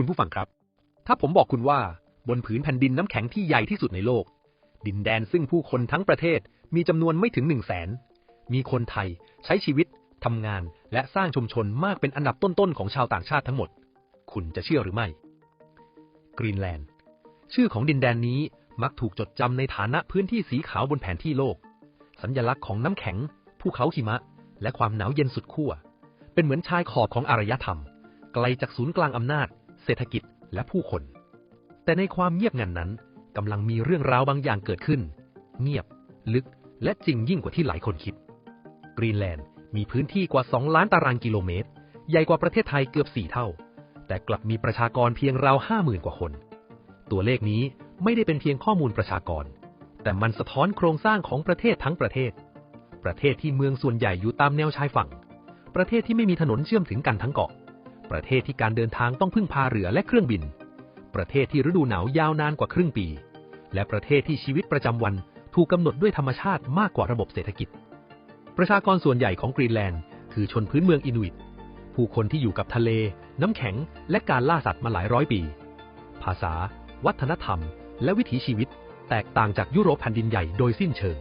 คุณผู้ฟังครับ ถ้าผมบอกคุณว่าบนผืนแผ่นดินน้ำแข็งที่ใหญ่ที่สุดในโลก ดินแดนซึ่งผู้คนทั้งประเทศมีจำนวนไม่ถึงหนึ่งแสนมีคนไทยใช้ชีวิตทำงานและสร้างชุมชนมากเป็นอันดับต้นๆของชาวต่างชาติทั้งหมด คุณจะเชื่อหรือไม่ กรีนแลนด์ ชื่อของดินแดนนี้มักถูกจดจำในฐานะพื้นที่สีขาวบนแผนที่โลก สัญญลักษณ์ของน้ำแข็ง ภูเขาหิมะ และความหนาวเย็นสุดขั้ว เป็นเหมือนชายขอบของอารยธรรม ไกลจากศูนย์กลางอำนาจ เศรษฐกิจและผู้คน แต่ในความเงียบงันนั้นกำลังมีเรื่องราวบางอย่างเกิดขึ้น เงียบ ลึก และจริงยิ่งกว่าที่หลายคนคิด กรีนแลนด์มีพื้นที่กว่า 2 ล้านตารางกิโลเมตร ใหญ่กว่าประเทศไทยเกือบ 4 เท่า แต่กลับมีประชากรเพียงราว50,000กว่าคน ตัวเลขนี้ไม่ได้เป็นเพียงข้อมูลประชากร แต่มันสะท้อนโครงสร้างของประเทศทั้งประเทศ ประเทศที่เมืองส่วนใหญ่อยู่ตามแนวชายฝั่ง ประเทศที่ไม่มีถนนเชื่อมถึงกันทั้งเกาะ ประเทศที่การเดินทางต้องพึ่งพาเรือและเครื่องบิน ประเทศที่ฤดูหนาวยาวนานกว่าครึ่งปี และประเทศที่ชีวิตประจำวันถูกกำหนดด้วยธรรมชาติมากกว่าระบบเศรษฐกิจ ประชากรส่วนใหญ่ของกรีนแลนด์คือชนพื้นเมืองอินุอิต ผู้คนที่อยู่กับทะเล น้ำแข็ง และการล่าสัตว์มาหลายร้อยปี ภาษา วัฒนธรรม และวิถีชีวิต แตกต่างจากยุโรปแผ่นดินใหญ่โดยสิ้นเชิง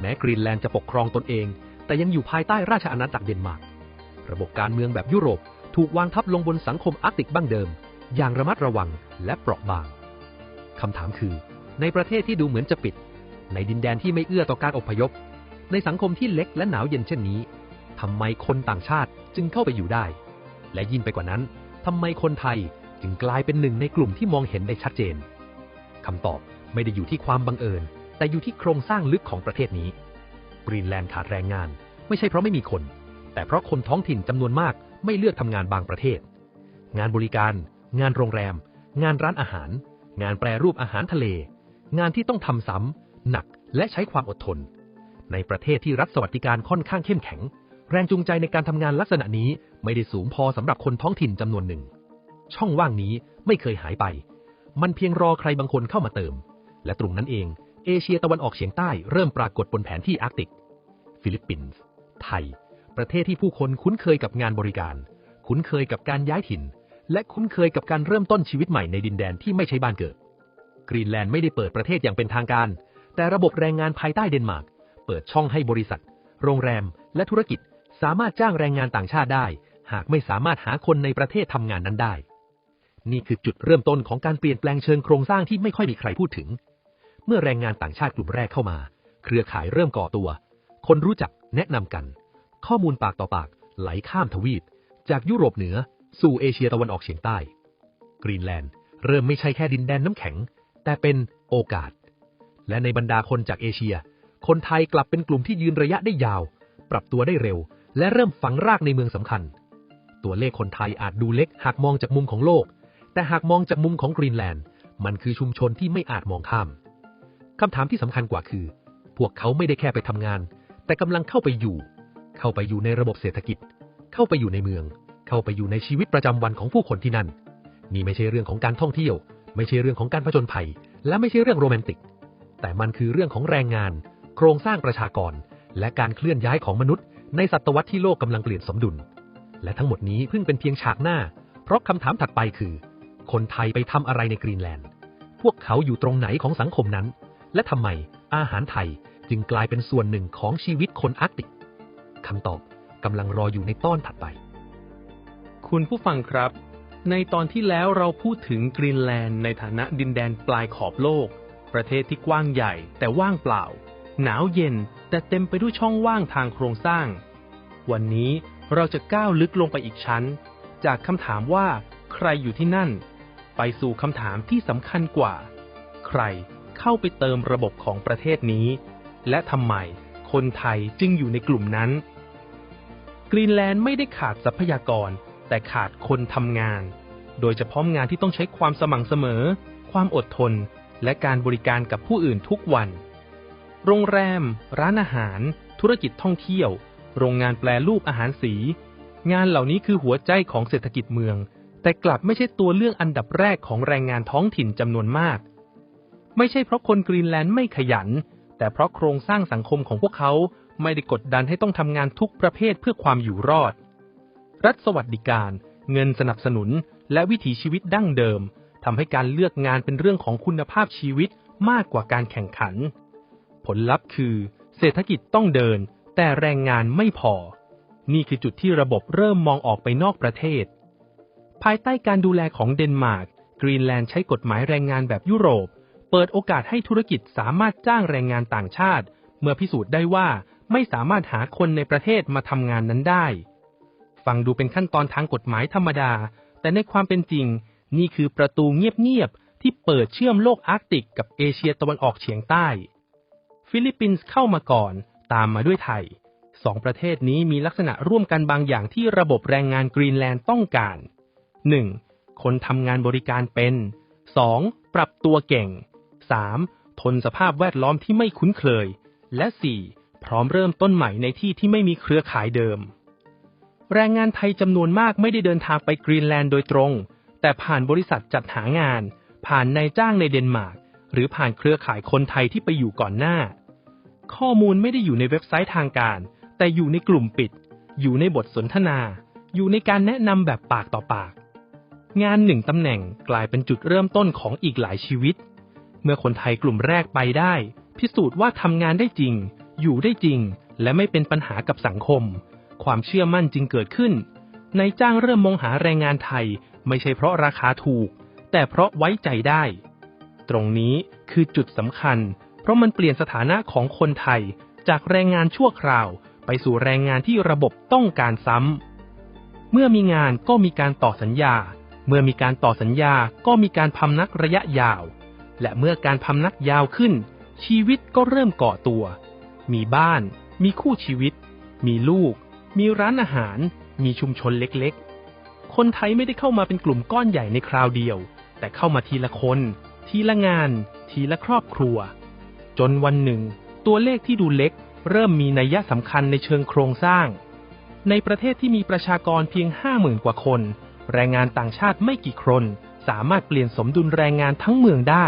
แม้กรีนแลนด์จะปกครองตนเอง แต่ยังอยู่ภายใต้ราชอาณาจักรเดนมาร์ก ระบบการเมืองแบบยุโรป ถูกวางทับลงบนสังคมอาร์กติกบั้งเดิม อย่างระมัดระวังและเปราะบาง คำถามคือ ในประเทศที่ดูเหมือนจะปิด ในดินแดนที่ไม่เอื้อต่อการอพยพ ในสังคมที่เล็กและหนาวเย็นเช่นนี้ทำไมคนต่างชาติจึงเข้าไปอยู่ได้ และยิ่งไปกว่านั้นทำไมคนไทยจึงกลายเป็นหนึ่งในกลุ่มที่มองเห็นได้ชัดเจนคำตอบไม่ได้อยู่ที่ความบังเอิญ แต่อยู่ที่โครงสร้างลึกของประเทศนี้กรีนแลนด์ขาดแรงงาน ไม่ใช่เพราะไม่มีคน แต่เพราะคนท้องถิ่นจำนวนมาก ไม่เลือกทำงานบางประเทศ งานบริการ งานโรงแรม งานร้านอาหาร งานแปรรูปอาหารทะเล งานที่ต้องทำซ้ำหนักและใช้ความอดทน ในประเทศที่รัฐสวัสดิการค่อนข้างเข้มแข็ง แรงจูงใจในการทำงานลักษณะนี้ไม่ได้สูงพอสำหรับคนท้องถิ่นจำนวนหนึ่ง ช่องว่างนี้ไม่เคยหายไป มันเพียงรอใครบางคนเข้ามาเติม และตรงนั้นเอง เอเชียตะวันออกเฉียงใต้เริ่มปรากฏบนแผนที่อาร์กติก ฟิลิปปินส์ ไทย ประเทศที่ผู้คนคุ้นเคยกับงานบริการ คุ้นเคยกับการย้ายถิ่น และคุ้นเคยกับการเริ่มต้นชีวิตใหม่ในดินแดนที่ไม่ใช่บ้านเกิด กรีนแลนด์ไม่ได้เปิดประเทศอย่างเป็นทางการ แต่ระบบแรงงานภายใต้เดนมาร์กเปิดช่องให้บริษัท โรงแรม และธุรกิจ สามารถจ้างแรงงานต่างชาติได้ หากไม่สามารถหาคนในประเทศทำงานนั้นได้ นี่คือจุดเริ่มต้นของการเปลี่ยนแปลงเชิงโครงสร้างที่ไม่ค่อยมีใครพูดถึง เมื่อแรงงานต่างชาติกลุ่มแรกเข้ามา เครือข่ายเริ่มก่อตัว คนรู้จักแนะนำกัน ข้อมูลปากต่อปากไหลข้ามทวีป จากยุโรปเหนือสู่เอเชียตะวันออกเฉียงใต้ กรีนแลนด์เริ่มไม่ใช่แค่ดินแดนน้ำแข็ง แต่เป็นโอกาส และในบรรดาคนจากเอเชีย คนไทยกลับเป็นกลุ่มที่ยืนระยะได้ยาว ปรับตัวได้เร็ว และเริ่มฝังรากในเมืองสำคัญ ตัวเลขคนไทยอาจดูเล็กหากมองจากมุมของโลก แต่หากมองจากมุมของกรีนแลนด์ มันคือชุมชนที่ไม่อาจมองข้ามคำถามที่สำคัญกว่าคือ พวกเขาไม่ได้แค่ไปทำงาน แต่กำลังเข้าไปอยู่ เข้าไปอยู่ในระบบเศรษฐกิจ เข้าไปอยู่ในเมือง เข้าไปอยู่ในชีวิตประจำวันของผู้คนที่นั่น นี่ไม่ใช่เรื่องของการท่องเที่ยว ไม่ใช่เรื่องของการผจญภัย และไม่ใช่เรื่องโรแมนติก แต่มันคือเรื่องของแรงงาน โครงสร้างประชากร และการเคลื่อนย้ายของมนุษย์ ในศตวรรษที่โลกกำลังเปลี่ยนสมดุล และทั้งหมดนี้เพิ่งเป็นเพียงฉากหน้า เพราะคำถามถัดไปคือ คนไทยไปทำอะไรในกรีนแลนด์ พวกเขาอยู่ตรงไหนของสังคมนั้น และทำไมอาหารไทยจึงกลายเป็นส่วนหนึ่งของชีวิตคนอาร์กติก คำตอบกำลังรออยู่ในตอนถัดไป คุณผู้ฟังครับ ในตอนที่แล้วเราพูดถึงกรีนแลนด์ในฐานะดินแดนปลายขอบโลก ประเทศที่กว้างใหญ่แต่ว่างเปล่า หนาวเย็นแต่เต็มไปด้วยช่องว่างทางโครงสร้าง วันนี้เราจะก้าวลึกลงไปอีกชั้น จากคำถามว่าใครอยู่ที่นั่น ไปสู่คำถามที่สำคัญกว่า ใครเข้าไปเติมระบบของประเทศนี้ และทำไมคนไทยจึงอยู่ในกลุ่มนั้น กรีนแลนด์ไม่ได้ขาดทรัพยากร แต่ขาดคนทำงาน โดยเฉพาะงานที่ต้องใช้ความสม่ำเสมอ ความอดทน และการบริการกับผู้อื่นทุกวัน โรงแรม ร้านอาหาร ธุรกิจท่องเที่ยว โรงงานแปลรูปอาหารสี งานเหล่านี้คือหัวใจของเศรษฐกิจเมือง แต่กลับไม่ใช่ตัวเลือกอันดับแรกของแรงงานท้องถิ่นจำนวนมาก ไม่ใช่เพราะคนกรีนแลนด์ไม่ขยัน แต่เพราะโครงสร้างสังคมของพวกเขา ไม่ได้กดดันให้ต้องทำงานทุกประเภทเพื่อความอยู่รอด รัฐสวัสดิการ เงินสนับสนุน และวิถีชีวิตดั้งเดิมทำให้การเลือกงานเป็นเรื่องของคุณภาพชีวิตมากกว่าการแข่งขัน ผลลัพธ์คือ เศรษฐกิจต้องเดิน แต่แรงงานไม่พอ นี่คือจุดที่ระบบเริ่มมองออกไปนอกประเทศ ภายใต้การดูแลของเดนมาร์กกรีนแลนด์ใช้กฎหมายแรงงานแบบยุโรป เปิดโอกาสให้ธุรกิจสามารถจ้างแรงงานต่างชาติ เมื่อพิสูจน์ได้ว่า ไม่สามารถหาคนในประเทศมาทำงานนั้นได้ ฟังดูเป็นขั้นตอนทางกฎหมายธรรมดา แต่ในความเป็นจริง นี่คือประตูเงียบๆที่เปิดเชื่อมโลกอาร์กติกกับเอเชียตะวันออกเฉียงใต้ ฟิลิปปินส์เข้ามาก่อนตามมาด้วยไทยสองประเทศนี้มีลักษณะร่วมกันบางอย่างที่ระบบแรงงานกรีนแลนด์ต้องการ 1. คนทำงานบริการเป็น 2. ปรับตัวเก่ง 3. ทนสภาพแวดล้อมที่ไม่คุ้นเคย และ 4. พร้อมเริ่มต้นใหม่ในที่ที่ไม่มีเครือข่ายเดิม แรงงานไทยจำนวนมากไม่ได้เดินทางไปกรีนแลนด์โดยตรง แต่ผ่านบริษัทจัดหางาน ผ่านนายจ้างในเดนมาร์กหรือผ่านเครือข่ายคนไทยที่ไปอยู่ก่อนหน้า ข้อมูลไม่ได้อยู่ในเว็บไซต์ทางการ แต่อยู่ในกลุ่มปิด อยู่ในบทสนทนา อยู่ในการแนะนำแบบปากต่อปาก งานหนึ่งตำแหน่งกลายเป็นจุดเริ่มต้นของอีกหลายชีวิต เมื่อคนไทยกลุ่มแรกไปได้ พิสูจน์ว่าทำงานได้จริง อยู่ได้จริง และไม่เป็นปัญหากับสังคม ความเชื่อมั่นจึงเกิดขึ้นนายจ้างเริ่มมองหาแรงงานไทย ไม่ใช่เพราะราคาถูก แต่เพราะไว้ใจได้ ตรงนี้คือจุดสำคัญ เพราะมันเปลี่ยนสถานะของคนไทย จากแรงงานชั่วคราว ไปสู่แรงงานที่ระบบต้องการซ้ำเมื่อมีงานก็มีการต่อสัญญา เมื่อมีการต่อสัญญาก็มีการพำนักระยะยาว และเมื่อการพำนักยาวขึ้น ชีวิตก็เริ่มก่อตัว มีบ้าน มีคู่ชีวิต มีลูก มีร้านอาหาร มีชุมชนเล็กๆ คนไทยไม่ได้เข้ามาเป็นกลุ่มก้อนใหญ่ในคราวเดียว แต่เข้ามาทีละคน ทีละงาน ทีละครอบครัว จนวันหนึ่ง ตัวเลขที่ดูเล็ก เริ่มมีนัยสำคัญในเชิงโครงสร้าง ในประเทศที่มีประชากรเพียงห้าหมื่นกว่าคน แรงงานต่างชาติไม่กี่คน สามารถเปลี่ยนสมดุลแรงงานทั้งเมืองได้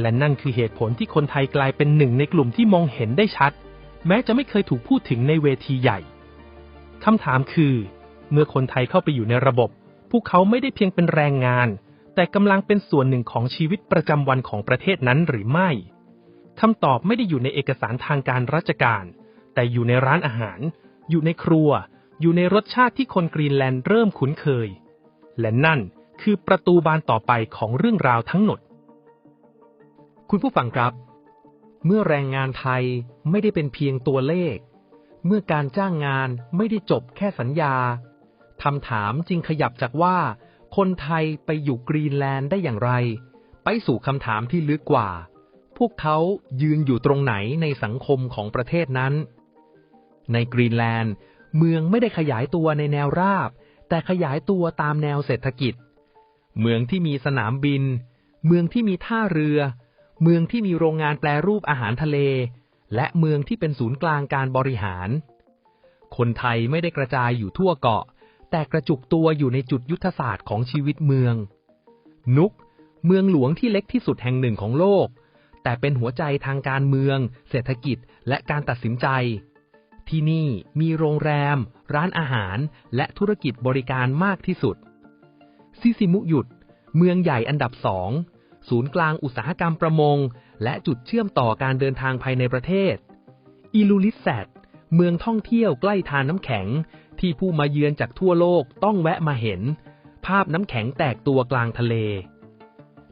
และนั่นคือเหตุผลที่คนไทยกลายเป็นหนึ่งในกลุ่มที่มองเห็นได้ชัด แม้จะไม่เคยถูกพูดถึงในเวทีใหญ่คำถามคือ เมื่อคนไทยเข้าไปอยู่ในระบบ พวกเขาไม่ได้เพียงเป็นแรงงาน แต่กำลังเป็นส่วนหนึ่งของชีวิตประจำวันของประเทศนั้นหรือไม่คำตอบไม่ได้อยู่ในเอกสารทางการราชการ แต่อยู่ในร้านอาหาร อยู่ในครัว อยู่ในรสชาติที่คนกรีนแลนด์เริ่มคุ้นเคย และนั่นคือประตูบานต่อไปของเรื่องราวทั้งหมด คุณผู้ฟังครับ เมื่อแรงงานไทยไม่ได้เป็นเพียงตัวเลข เมื่อการจ้างงานไม่ได้จบแค่สัญญาคำถามจึงขยับจากว่า คนไทยไปอยู่กรีนแลนด์ได้อย่างไร ไปสู่คำถามที่ลึกกว่า พวกเขายืนอยู่ตรงไหนในสังคมของประเทศนั้น ในกรีนแลนด์ เมืองไม่ได้ขยายตัวในแนวราบ แต่ขยายตัวตามแนวเศรษฐกิจ เมืองที่มีสนามบิน เมืองที่มีท่าเรือ เมืองที่มีโรงงานแปลรูปอาหารทะเล และเมืองที่เป็นศูนย์กลางการบริหาร คนไทยไม่ได้กระจายอยู่ทั่วเกาะ แต่กระจุกตัวอยู่ในจุดยุทธศาสตร์ของชีวิตเมือง นุก เมืองหลวงที่เล็กที่สุดแห่งหนึ่งของโลก แต่เป็นหัวใจทางการเมือง เศรษฐกิจ และการตัดสินใจ ที่นี่มีโรงแรม ร้านอาหาร และธุรกิจบริการมากที่สุด ซิซิมุหยุด เมืองใหญ่อันดับสอง ศูนย์กลางอุตสาหกรรมประมง และจุดเชื่อมต่อการเดินทางภายในประเทศ อิลูลิสแซดเมืองท่องเที่ยวใกล้ทานน้ำแข็ง ที่ผู้มาเยือนจากทั่วโลกต้องแวะมาเห็น ภาพน้ำแข็งแตกตัวกลางทะเล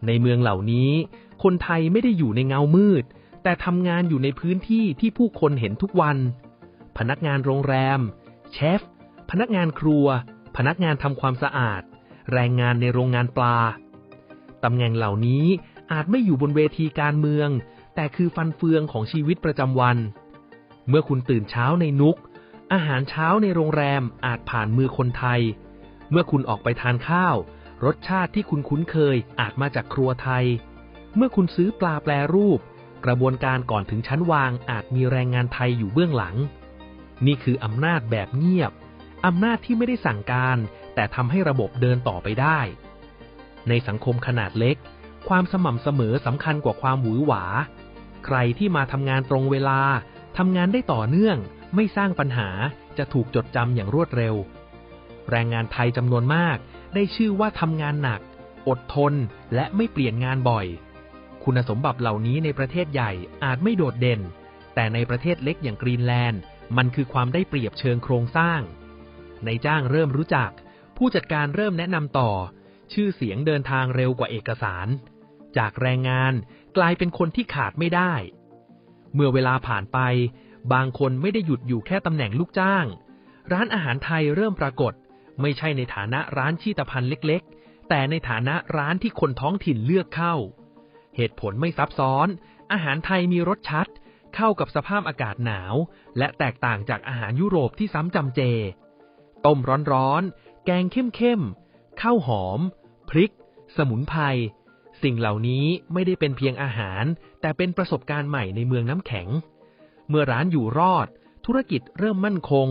ในเมืองเหล่านี้ คนไทยไม่ได้อยู่ในเงามืด แต่ทำงานอยู่ในพื้นที่ที่ผู้คนเห็นทุกวัน พนักงานโรงแรม เชฟ พนักงานครัว พนักงานทำความสะอาด แรงงานในโรงงานปลา ตำแหน่งเหล่านี้อาจไม่อยู่บนเวทีการเมือง แต่คือฟันเฟืองของชีวิตประจำวัน เมื่อคุณตื่นเช้าในนุก อาหารเช้าในโรงแรมอาจผ่านมือคนไทย เมื่อคุณออกไปทานข้าว รสชาติที่คุณคุ้นเคยอาจมาจากครัวไทย เมื่อคุณซื้อปลาแปรรูป กระบวนการก่อนถึงชั้นวางอาจมีแรงงานไทยอยู่เบื้องหลัง นี่คืออำนาจแบบเงียบอำนาจที่ไม่ได้สั่งการ แต่ทำให้ระบบเดินต่อไปได้ ในสังคมขนาดเล็ก ความสม่ำเสมอสำคัญกว่าความหวือหวา ใครที่มาทำงานตรงเวลาทำงานได้ต่อเนื่อง ไม่สร้างปัญหาจะถูกจดจำอย่างรวดเร็ว แรงงานไทยจำนวนมาก ได้ชื่อว่าทำงานหนัก อดทน และไม่เปลี่ยนงานบ่อย คุณสมบัติเหล่านี้ในประเทศใหญ่อาจไม่โดดเด่น แต่ในประเทศเล็กอย่างกรีนแลนด์ มันคือความได้เปรียบเชิงโครงสร้าง ในจ้างเริ่มรู้จัก ผู้จัดการเริ่มแนะนำต่อ ชื่อเสียงเดินทางเร็วกว่าเอกสาร จากแรงงานกลายเป็นคนที่ขาดไม่ได้ เมื่อเวลาผ่านไป บางคนไม่ได้หยุดอยู่แค่ตำแหน่งลูกจ้าง ร้านอาหารไทยเริ่มปรากฏ ไม่ใช่ในฐานะร้านชีตภัณฑ์เล็กๆ แต่ในฐานะร้านที่คนท้องถิ่นเลือกเข้า เหตุผลไม่ซับซ้อน อาหารไทยมีรสชัด เข้ากับสภาพอากาศหนาว และแตกต่างจากอาหารยุโรปที่ซ้ำจำเจ ต้มร้อนๆ แกงเข้มๆ ข้าวหอม พริก สมุนไพร สิ่งเหล่านี้ไม่ได้เป็นเพียงอาหาร แต่เป็นประสบการณ์ใหม่ในเมืองน้ำแข็ง เมื่อร้านอยู่รอด ธุรกิจเริ่มมั่นคง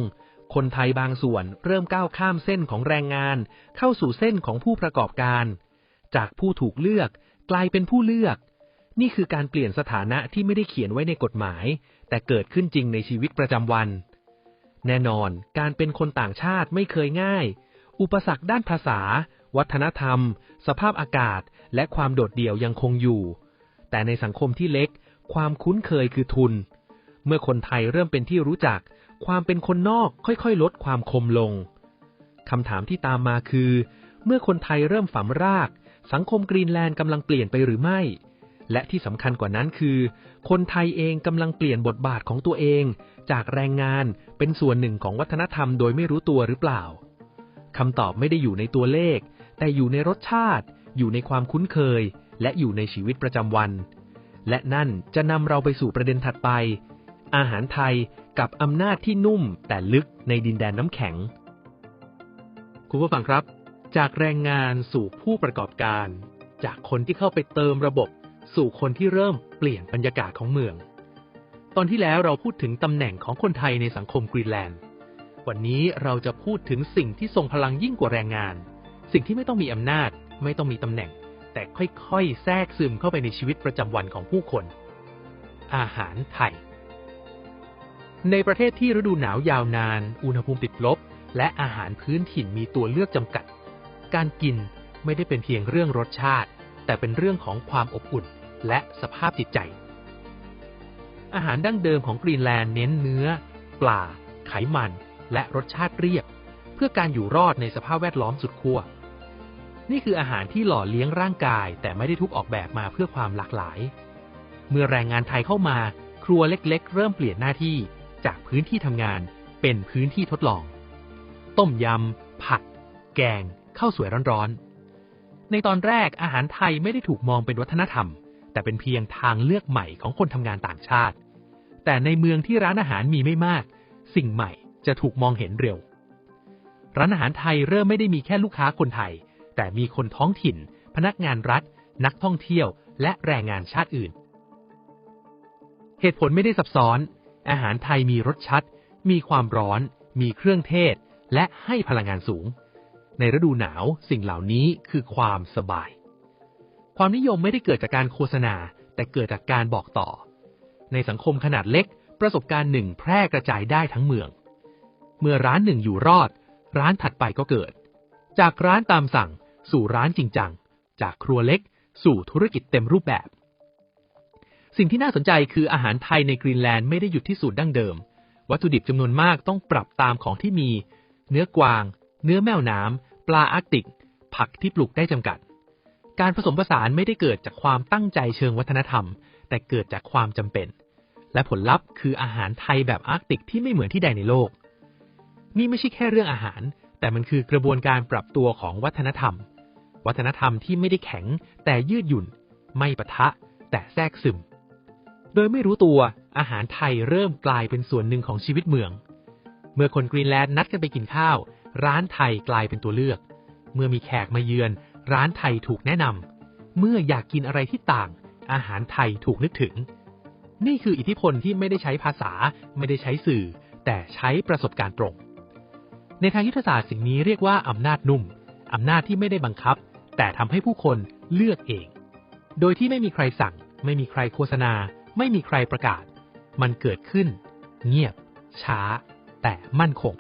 คนไทยบางส่วนเริ่มก้าวข้ามเส้นของแรงงาน เข้าสู่เส้นของผู้ประกอบการ จากผู้ถูกเลือกกลายเป็นผู้เลือก นี่คือการเปลี่ยนสถานะที่ไม่ได้เขียนไว้ในกฎหมาย แต่เกิดขึ้นจริงในชีวิตประจำวัน แน่นอน การเป็นคนต่างชาติไม่เคยง่าย อุปสรรคด้านภาษา วัฒนธรรม สภาพอากาศ และความโดดเดี่ยวยังคงอยู่ แต่ในสังคมที่เล็ก ความคุ้นเคยคือทุน เมื่อคนไทยเริ่มเป็นที่รู้จัก ความเป็นคนนอกค่อยๆ ลดความคมลงคำถามที่ตามมาคือ เมื่อคนไทยเริ่มฝังราก สังคมกรีนแลนด์กำลังเปลี่ยนไปหรือไม่ และที่สำคัญกว่านั้นคือ คนไทยเองกำลังเปลี่ยนบทบาทของตัวเอง จากแรงงานเป็นส่วนหนึ่งของวัฒนธรรมโดยไม่รู้ตัวหรือเปล่า คำตอบไม่ได้อยู่ในตัวเลข แต่อยู่ในรสชาติ อยู่ในความคุ้นเคย และอยู่ในชีวิตประจำวัน และนั่นจะนำเราไปสู่ประเด็นถัดไป อาหารไทยกับอำนาจที่นุ่มแต่ลึกในดินแดนน้ำแข็ง คุณผู้ฟังครับ จากแรงงานสู่ผู้ประกอบการ จากคนที่เข้าไปเติมระบบ สู่คนที่เริ่มเปลี่ยนบรรยากาศของเมือง ตอนที่แล้วเราพูดถึงตำแหน่งของคนไทยในสังคมกรีนแลนด์ วันนี้เราจะพูดถึงสิ่งที่ทรงพลังยิ่งกว่าแรงงาน สิ่งที่ไม่ต้องมีอำนาจ ไม่ต้องมีตำแหน่ง แต่ค่อยๆ แทรกซึมเข้าไปในชีวิตประจำวันของผู้คน อาหารไทย ในประเทศที่ฤดูหนาวยาวนาน อุณหภูมิติดลบ และอาหารพื้นถิ่นมีตัวเลือกจำกัด การกินไม่ได้เป็นเพียงเรื่องรสชาติ แต่เป็นเรื่องของความอบอุ่นและสภาพจิตใจ อาหารดั้งเดิมของกรีนแลนด์เน้นเนื้อ ปลา ไขมัน และรสชาติเรียบ เพื่อการอยู่รอดในสภาพแวดล้อมสุดขั้วนี่คืออาหารที่หล่อเลี้ยงร่างกาย แต่ไม่ได้ทุกออกแบบมาเพื่อความหลากหลาย เมื่อแรงงานไทยเข้ามา ครัวเล็กๆ เริ่มเปลี่ยนหน้าที่จากพื้นที่ทำงานเป็นพื้นที่ทดลอง ต้มยำ ผัด แกง ข้าวสวยร้อนๆ ในตอนแรกอาหารไทยไม่ได้ถูกมองเป็นวัฒนธรรม แต่เป็นเพียงทางเลือกใหม่ของคนทำงานต่างชาติ แต่ในเมืองที่ร้านอาหารมีไม่มาก สิ่งใหม่ จะถูกมองเห็นเร็ว ร้านอาหารไทยเริ่มไม่ได้มีแค่ลูกค้าคนไทย แต่มีคนท้องถิ่น พนักงานรัฐ นักท่องเที่ยว และแรงงานชาติอื่น เหตุผลไม่ได้ซับซ้อน อาหารไทยมีรสชัด มีความร้อน มีเครื่องเทศ และให้พลังงานสูง ในฤดูหนาวสิ่งเหล่านี้คือความสบาย ความนิยมไม่ได้เกิดจากการโฆษณา แต่เกิดจากการบอกต่อ ในสังคมขนาดเล็กประสบการณ์หนึ่งแพร่กระจายได้ทั้งเมือง เมื่อร้านหนึ่งอยู่รอด ร้านถัดไปก็เกิด จากร้านตามสั่งสู่ร้านจริงจัง จากครัวเล็ก สู่ธุรกิจเต็มรูปแบบ สิ่งที่น่าสนใจคืออาหารไทยในกรีนแลนด์ไม่ได้หยุดที่สูตรดั้งเดิม วัตถุดิบจำนวนมากต้องปรับตามของที่มี เนื้อกวาง เนื้อแมวน้ำปลาอาร์กติก ผักที่ปลูกได้จำกัด การผสมผสานไม่ได้เกิดจากความตั้งใจเชิงวัฒนธรรม แต่เกิดจากความจำเป็น และผลลัพธ์คืออาหารไทยแบบอาร์กติกที่ไม่เหมือนที่ใดในโลก นี่ไม่ใช่แค่เรื่องอาหาร แต่มันคือกระบวนการปรับตัวของวัฒนธรรม วัฒนธรรมที่ไม่ได้แข็ง แต่ยืดหยุ่น ไม่ปะทะ แต่แทรกซึม โดยไม่รู้ตัวอาหารไทยเริ่มกลายเป็นส่วนหนึ่งของชีวิตเมือง เมื่อคนกรีนแลนด์นัดกันไปกินข้าว ร้านไทยกลายเป็นตัวเลือก เมื่อมีแขกมาเยือน ร้านไทยถูกแนะนำเมื่ออยากกินอะไรที่ต่าง อาหารไทยถูกนึกถึง นี่คืออิทธิพลที่ไม่ได้ใช้ภาษา ไม่ได้ใช้สื่อ แต่ใช้ประสบการณ์ตรง ในทางยุทธศาสตร์สิ่งนี้เรียกว่าอำนาจนุ่ม อำนาจที่ไม่ได้บังคับ แต่ทำให้ผู้คนเลือกเอง โดยที่ไม่มีใครสั่ง ไม่มีใครโฆษณา ไม่มีใครประกาศ มันเกิดขึ้น เงียบ ช้า แต่มั่นคง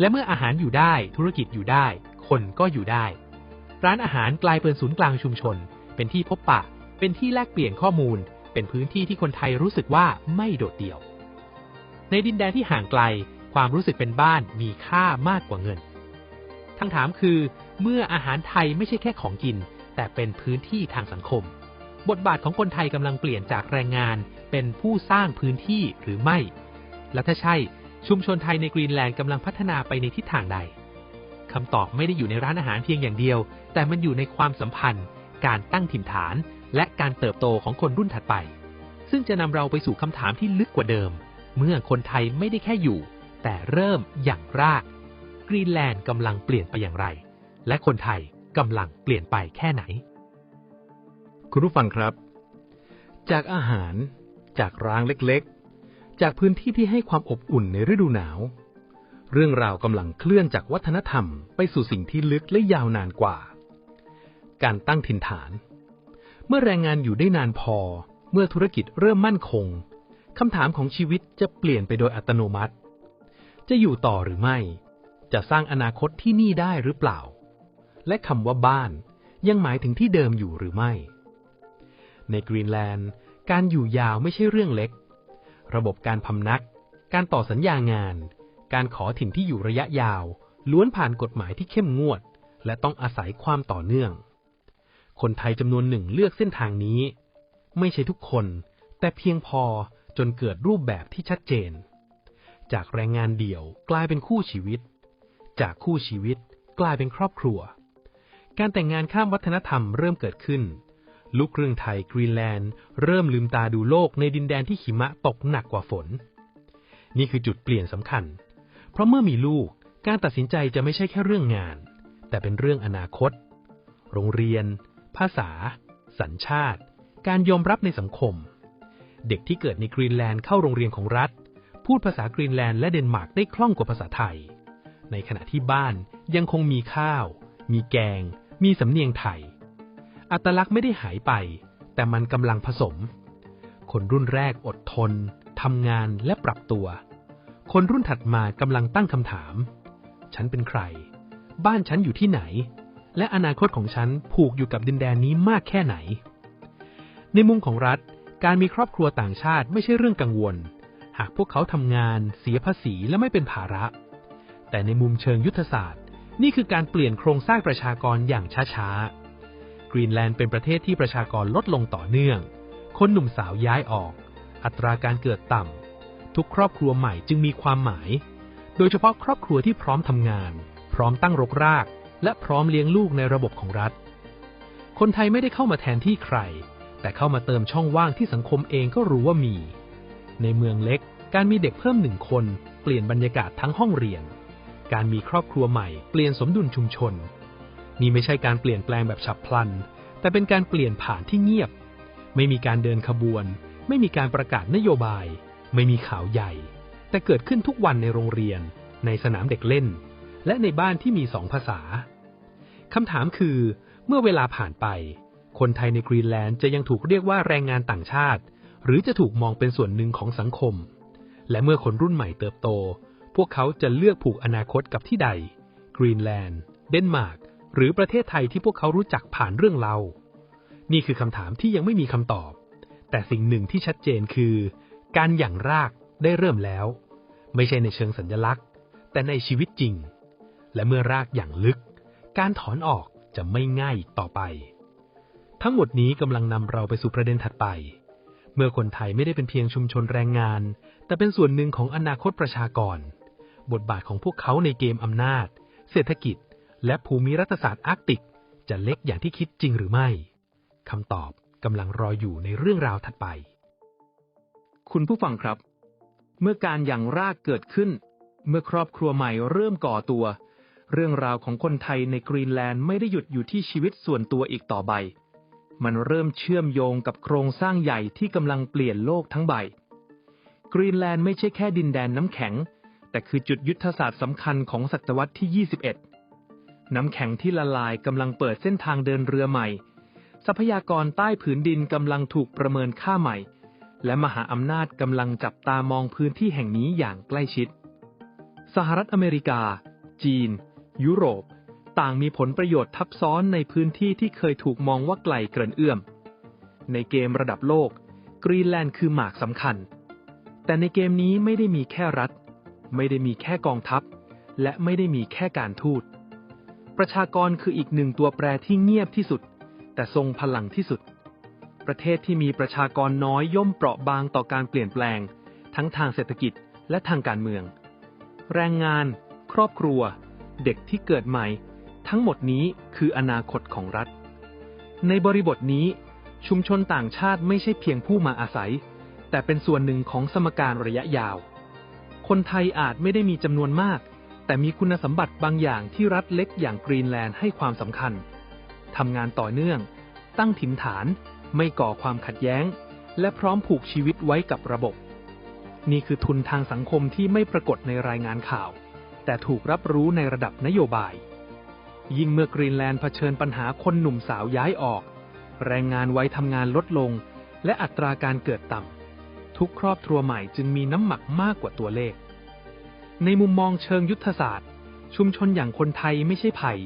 และเมื่ออาหารอยู่ได้ธุรกิจอยู่ได้คคนก็อยู่ได้ ร้านอาหารกลายเป็นศูนย์กลางชุมชน เป็นที่พบปะ เป็นที่แลกเปลี่ยนข้อมูล เป็นพื้นที่ที่คนไทยรู้สึกว่าไม่โดดเดี่ยว ในดินแดนที่ห่างไกล ความรู้สึกเป็นบ้านมีค่ามากกว่าเงินทั้งถามคือ เมื่ออาหารไทยไม่ใช่แค่ของกิน แต่เป็นพื้นที่ทางสังคม บทบาทของคนไทยกำลังเปลี่ยนจากแรงงานเป็นผู้สร้างพื้นที่หรือไม่ และถ้าใช่ ชุมชนไทยในกรีนแลนด์กำลังพัฒนาไปในทิศทางใดคำตอบไม่ได้อยู่ในร้านอาหารเพียงอย่างเดียว แต่มันอยู่ในความสัมพันธ์ การตั้งถิ่นฐาน และการเติบโตของคนรุ่นถัดไป ซึ่งจะนำเราไปสู่คำถามที่ลึกกว่าเดิม เมื่อคนไทยไม่ได้แค่อยู่ แต่เริ่มอย่างราก กรีนแลนด์กำลังเปลี่ยนไปอย่างไร และคนไทยกำลังเปลี่ยนไปแค่ไหน คุณผู้ฟังครับ จากอาหาร จากร้างเล็กๆ จากพื้นที่ที่ให้ความอบอุ่นในฤดูหนาว เรื่องราวกำลังเคลื่อนจากวัฒนธรรมไปสู่สิ่งที่ลึกและยาวนานกว่า การตั้งถิ่นฐาน เมื่อแรงงานอยู่ได้นานพอ เมื่อธุรกิจเริ่มมั่นคงคำถามของชีวิตจะเปลี่ยนไปโดยอัตโนมัติ จะอยู่ต่อหรือไม่ จะสร้างอนาคตที่นี่ได้หรือเปล่า และคำว่าบ้านยังหมายถึงที่เดิมอยู่หรือไม่ ในกรีนแลนด์ การอยู่ยาวไม่ใช่เรื่องเล็ก ระบบการพำนัก การต่อสัญญางาน การขอถิ่นที่อยู่ระยะยาว ล้วนผ่านกฎหมายที่เข้มงวด และต้องอาศัยความต่อเนื่อง คนไทยจำนวนหนึ่งเลือกเส้นทางนี้ ไม่ใช่ทุกคน แต่เพียงพอจนเกิดรูปแบบที่ชัดเจน จากแรงงานเดี่ยวกลายเป็นคู่ชีวิต จากคู่ชีวิตกลายเป็นครอบครัว การแต่งงานข้ามวัฒนธรรมเริ่มเกิดขึ้น ลูกครึ่งไทยกรีนแลนด์ เริ่มลืมตาดูโลกในดินแดนที่หิมะตกหนักกว่าฝน นี่คือจุดเปลี่ยนสำคัญ เพราะเมื่อมีลูกการตัดสินใจจะไม่ใช่แค่เรื่องงาน แต่เป็นเรื่องอนาคต โรงเรียน ภาษา สัญชาติ การยอมรับในสังคม เด็กที่เกิดในกรีนแลนด์เข้าโรงเรียนของรัฐ พูดภาษากรีนแลนด์และเดนมาร์กได้คล่องกว่าภาษาไทย ในขณะที่บ้านยังคงมีข้าว มีแกง มีสำเนียงไทย อัตลักษณ์ไม่ได้หายไป แต่มันกำลังผสม คนรุ่นแรกอดทนทำงานและปรับตัว คนรุ่นถัดมากำลังตั้งคำถาม ฉันเป็นใคร บ้านฉันอยู่ที่ไหน และอนาคตของฉันผูกอยู่กับดินแดนนี้มากแค่ไหน ในมุมของรัฐ การมีครอบครัวต่างชาติไม่ใช่เรื่องกังวล หากพวกเขาทำงานเสียภาษีและไม่เป็นภาระ แต่ในมุมเชิงยุทธศาสตร์ นี่คือการเปลี่ยนโครงสร้างประชากรอย่างช้าๆ กรีนแลนด์เป็นประเทศที่ประชากรลดลงต่อเนื่อง คนหนุ่มสาวย้ายออก อัตราการเกิดต่ำ ทุกครอบครัวใหม่จึงมีความหมาย โดยเฉพาะครอบครัวที่พร้อมทำงาน พร้อมตั้งรกราก และพร้อมเลี้ยงลูกในระบบของรัฐ คนไทยไม่ได้เข้ามาแทนที่ใคร แต่เข้ามาเติมช่องว่างที่สังคมเองก็รู้ว่ามี ในเมืองเล็ก การมีเด็กเพิ่มหนึ่งคน เปลี่ยนบรรยากาศทั้งห้องเรียน การมีครอบครัวใหม่เปลี่ยนสมดุลชุมชน นี่ไม่ใช่การเปลี่ยนแปลงแบบฉับพลัน แต่เป็นการเปลี่ยนผ่านที่เงียบ ไม่มีการเดินขบวน ไม่มีการประกาศนโยบาย ไม่มีข่าวใหญ่ แต่เกิดขึ้นทุกวันในโรงเรียน ในสนามเด็กเล่น และในบ้านที่มีสองภาษาคำถามคือ เมื่อเวลาผ่านไป คนไทยในกรีนแลนด์จะยังถูกเรียกว่าแรงงานต่างชาติ หรือจะถูกมองเป็นส่วนหนึ่งของสังคม และเมื่อคนรุ่นใหม่เติบโต พวกเขาจะเลือกผูกอนาคตกับที่ใด กรีนแลนด์ เดนมาร์ก หรือประเทศไทยที่พวกเขารู้จักผ่านเรื่องเรา นี่คือคำถามที่ยังไม่มีคำตอบ แต่สิ่งหนึ่งที่ชัดเจนคือ การหยั่งรากได้เริ่มแล้ว ไม่ใช่ในเชิงสัญญลักษณ์ แต่ในชีวิตจริง และเมื่อรากอย่างลึก การถอนออกจะไม่ง่ายอีกต่อไป ทั้งหมดนี้กำลังนำเราไปสู่ประเด็นถัดไป เมื่อคนไทยไม่ได้เป็นเพียงชุมชนแรงงาน แต่เป็นส่วนหนึ่งของอนาคตประชากร บทบาทของพวกเขาในเกมอำนาจ เศรษฐกิจ และภูมิรัฐศาสตร์อาร์กติก จะเล็กอย่างที่คิดจริงหรือไม่คำตอบกำลังรออยู่ในเรื่องราวถัดไป คุณผู้ฟังครับ เมื่อการอย่างรากเกิดขึ้น เมื่อครอบครัวใหม่เริ่มก่อตัว เรื่องราวของคนไทยในกรีนแลนด์ไม่ได้หยุดอยู่ที่ชีวิตส่วนตัวอีกต่อไป มันเริ่มเชื่อมโยงกับโครงสร้างใหญ่ที่กำลังเปลี่ยนโลกทั้งใบ กรีนแลนด์ไม่ใช่แค่ดินแดนน้ำแข็ง แต่คือจุดยุทธศาสตร์สำคัญของศตวรรษที่ 21 น้ำแข็งที่ละลายกำลังเปิดเส้นทางเดินเรือใหม่ ทรัพยากรใต้ผืนดินกำลังถูกประเมินค่าใหม่ และมหาอำนาจกำลังจับตามองพื้นที่แห่งนี้อย่างใกล้ชิด สหรัฐอเมริกา จีน ยุโรป ต่างมีผลประโยชน์ทับซ้อนในพื้นที่ที่เคยถูกมองว่าไกลเกินเอื้อม ในเกมระดับโลก กรีนแลนด์คือหมากสำคัญ แต่ในเกมนี้ไม่ได้มีแค่รัฐ ไม่ได้มีแค่กองทัพ และไม่ได้มีแค่การทูต ประชากรคืออีกหนึ่งตัวแปรที่เงียบที่สุด แต่ทรงพลังที่สุด ประเทศที่มีประชากรน้อยย่อมเปราะบางต่อการเปลี่ยนแปลง ทั้งทางเศรษฐกิจและทางการเมือง แรงงาน ครอบครัว เด็กที่เกิดใหม่ ทั้งหมดนี้คืออนาคตของรัฐ ในบริบทนี้ ชุมชนต่างชาติไม่ใช่เพียงผู้มาอาศัย แต่เป็นส่วนหนึ่งของสมการระยะยาว คนไทยอาจไม่ได้มีจำนวนมาก แต่มีคุณสมบัติบางอย่างที่รัฐเล็กอย่างกรีนแลนด์ให้ความสำคัญทำงานต่อเนื่อง ตั้งถิ่นฐาน ไม่ก่อความขัดแย้ง และพร้อมผูกชีวิตไว้กับระบบ นี่คือทุนทางสังคมที่ไม่ปรากฏในรายงานข่าว แต่ถูกรับรู้ในระดับนโยบาย ยิ่งเมื่อกรีนแลนด์เผชิญปัญหาคนหนุ่มสาวย้ายออก แรงงานไว้ทำงานลดลง และอัตราการเกิดต่ำ ทุกครอบครัวใหม่จึงมีน้ำหมักมากกว่าตัวเลข ในมุมมองเชิงยุทธศาสตร์ ชุมชนอย่างคนไทยไม่ใช่ภัย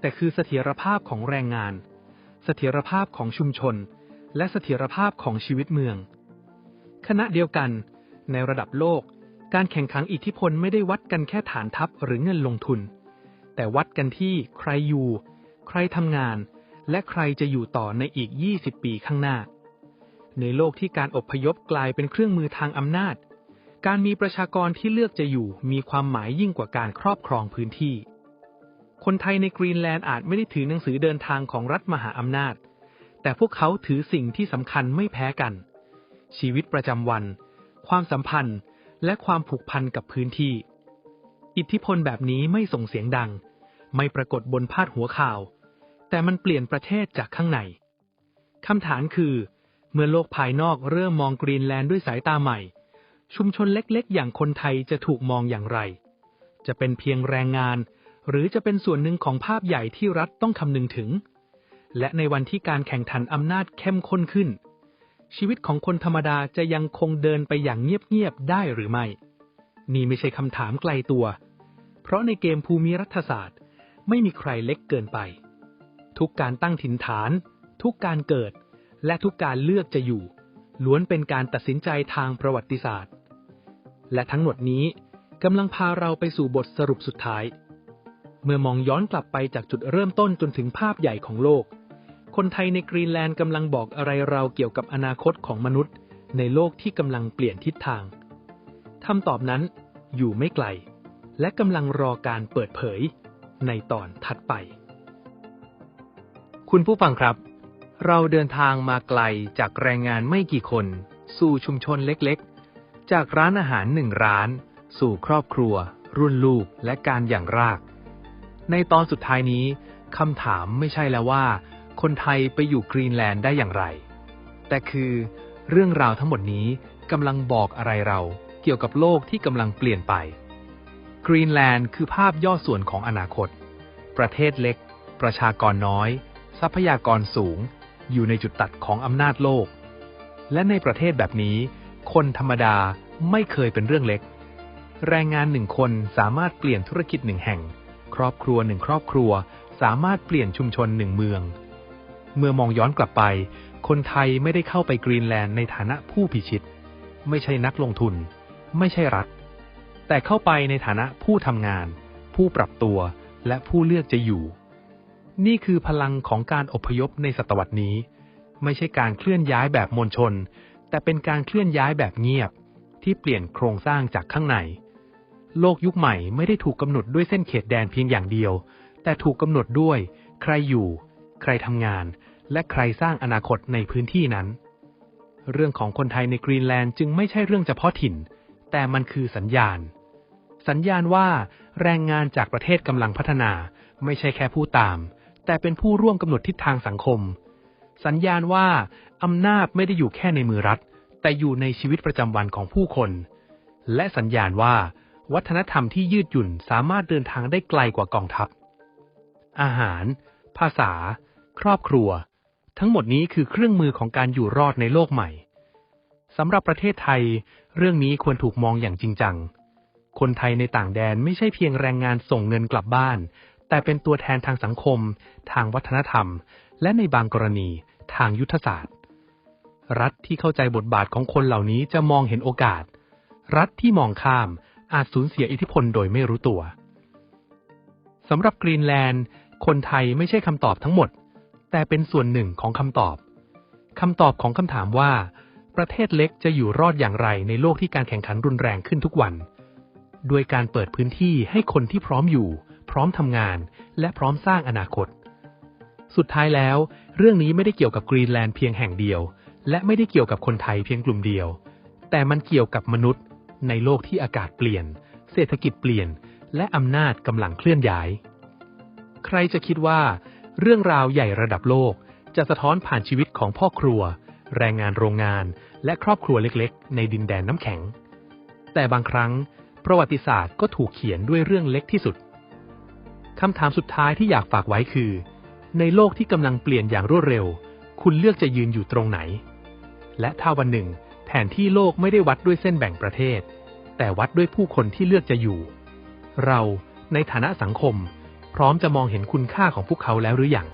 แต่คือเสถียรภาพของแรงงาน เสถียรภาพของชุมชน และเสถียรภาพของชีวิตเมือง ขณะเดียวกัน ในระดับโลก การแข่งขันอิทธิพลไม่ได้วัดกันแค่ฐานทัพหรือเงินลงทุน แต่วัดกันที่ใครอยู่ ใครทำงาน และใครจะอยู่ต่อในอีก 20 ปีข้างหน้า ในโลกที่การอพยพกลายเป็นเครื่องมือทางอำนาจ การมีประชากรที่เลือกจะอยู่มีความหมายยิ่งกว่าการครอบครองพื้นที่ คนไทยในกรีนแลนด์อาจไม่ได้ถือหนังสือเดินทางของรัฐมหาอำนาจ แต่พวกเขาถือสิ่งที่สำคัญไม่แพ้กัน ชีวิตประจำวัน ความสัมพันธ์และความผูกพันกับพื้นที่ อิทธิพลแบบนี้ไม่ส่งเสียงดัง ไม่ปรากฏบนพาดหัวข่าว แต่มันเปลี่ยนประเทศจากข้างในคำถามคือ เมื่อโลกภายนอกเริ่มมองกรีนแลนด์ด้วยสายตาใหม่ ชุมชนเล็กๆ อย่างคนไทยจะถูกมองอย่างไร จะเป็นเพียงแรงงาน หรือจะเป็นส่วนหนึ่งของภาพใหญ่ที่รัฐต้องคำนึงถึง และในวันที่การแข่งขันอำนาจเข้มข้นขึ้น ชีวิตของคนธรรมดาจะยังคงเดินไปอย่างเงียบๆได้หรือไม่ นี่ไม่ใช่คำถามไกลตัว เพราะในเกมภูมิรัฐศาสตร์ ไม่มีใครเล็กเกินไป ทุกการตั้งถิ่นฐาน ทุกการเกิด และทุกการเลือกจะอยู่ ล้วนเป็นการตัดสินใจทางประวัติศาสตร์ และทั้งหมดนี้กำลังพาเราไปสู่บทสรุปสุดท้าย เมื่อมองย้อนกลับไปจากจุดเริ่มต้นจนถึงภาพใหญ่ของโลก คนไทยในกรีนแลนด์กำลังบอกอะไรเราเกี่ยวกับอนาคตของมนุษย์ ในโลกที่กำลังเปลี่ยนทิศทางคำตอบนั้นอยู่ไม่ไกล และกำลังรอการเปิดเผย ในตอนถัดไป คุณผู้ฟังครับ เราเดินทางมาไกลจากแรงงานไม่กี่คน สู่ชุมชนเล็กๆ จากร้านอาหารหนึ่งร้าน สู่ครอบครัว รุ่นลูกและการอย่างราก ในตอนสุดท้ายนี้คำถามไม่ใช่แล้วว่า คนไทยไปอยู่กรีนแลนด์ได้อย่างไร แต่คือเรื่องราวทั้งหมดนี้กำลังบอกอะไรเราเกี่ยวกับโลกที่กำลังเปลี่ยนไป กรีนแลนด์คือภาพย่อส่วนของอนาคต ประเทศเล็ก ประชากรน้อย ทรัพยากรสูง อยู่ในจุดตัดของอำนาจโลก และในประเทศแบบนี้ คนธรรมดาไม่เคยเป็นเรื่องเล็ก แรงงานหนึ่งคนสามารถเปลี่ยนธุรกิจหนึ่งแห่ง ครอบครัวหนึ่งครอบครัว สามารถเปลี่ยนชุมชนหนึ่งเมือง เมื่อมองย้อนกลับไป คนไทยไม่ได้เข้าไปกรีนแลนด์ในฐานะผู้พิชิต ไม่ใช่นักลงทุน ไม่ใช่รัฐ แต่เข้าไปในฐานะผู้ทำงาน ผู้ปรับตัว และผู้เลือกจะอยู่ นี่คือพลังของการอพยพในศตวรรษนี้ ไม่ใช่การเคลื่อนย้ายแบบมวลชน แต่เป็นการเคลื่อนย้ายแบบเงียบ ที่เปลี่ยนโครงสร้างจากข้างใน โลกยุคใหม่ไม่ได้ถูกกำหนดด้วยเส้นเขตแดนเพียงอย่างเดียว แต่ถูกกำหนดด้วย ใครอยู่ ใครทำงาน และใครสร้างอนาคตในพื้นที่นั้น เรื่องของคนไทยในกรีนแลนด์จึงไม่ใช่เรื่องเฉพาะถิ่น แต่มันคือสัญญาณ สัญญาณว่าแรงงานจากประเทศกำลังพัฒนา ไม่ใช่แค่ผู้ตาม แต่เป็นผู้ร่วมกำหนดทิศทางสังคม สัญญาณว่าอำนาจไม่ได้อยู่แค่ในมือรัฐ แต่อยู่ในชีวิตประจำวันของผู้คน และสัญญาณว่า วัฒนธรรมที่ยืดหยุ่นสามารถเดินทางได้ไกลกว่ากองทัพ อาหาร ภาษา ครอบครัว ทั้งหมดนี้คือเครื่องมือของการอยู่รอดในโลกใหม่สำหรับประเทศไทย เรื่องนี้ควรถูกมองอย่างจริงจัง คนไทยในต่างแดนไม่ใช่เพียงแรงงานส่งเงินกลับบ้าน แต่เป็นตัวแทนทางสังคม ทางวัฒนธรรม และในบางกรณี ทางยุทธศาสตร์ รัฐที่เข้าใจบทบาทของคนเหล่านี้จะมองเห็นโอกาส รัฐที่มองข้ามอาจสูญเสียอิทธิพลโดยไม่รู้ตัวสำหรับกรีนแลนด์ คนไทยไม่ใช่คำตอบทั้งหมด แต่เป็นส่วนหนึ่งของคำตอบคำตอบของคำถามว่า ประเทศเล็กจะอยู่รอดอย่างไรในโลกที่การแข่งขันรุนแรงขึ้นทุกวัน ด้วยการเปิดพื้นที่ให้คนที่พร้อมอยู่ พร้อมทำงาน และพร้อมสร้างอนาคต สุดท้ายแล้ว เรื่องนี้ไม่ได้เกี่ยวกับกรีนแลนด์เพียงแห่งเดียว และไม่ได้เกี่ยวกับคนไทยเพียงกลุ่มเดียว แต่มันเกี่ยวกับมนุษย์ ในโลกที่อากาศเปลี่ยน เศรษฐกิจเปลี่ยน และอำนาจกำลังเคลื่อนย้าย ใครจะคิดว่า เรื่องราวใหญ่ระดับโลก จะสะท้อนผ่านชีวิตของพ่อครัว แรงงานโรงงาน และครอบครัวเล็ก ๆ ในดินแดนน้ำแข็ง แต่บางครั้ง ประวัติศาสตร์ก็ถูกเขียนด้วยเรื่องเล็กที่สุดคำถามสุดท้ายที่อยากฝากไว้คือ ในโลกที่กำลังเปลี่ยนอย่างรวดเร็ว คุณเลือกจะยืนอยู่ตรงไหน และถ้าวันหนึ่ง แผนที่โลกไม่ได้วัดด้วยเส้นแบ่งประเทศ แต่วัดด้วยผู้คนที่เลือกจะอยู่ เราในฐานะสังคม พร้อมจะมองเห็นคุณค่าของพวกเขาแล้วหรืออยัง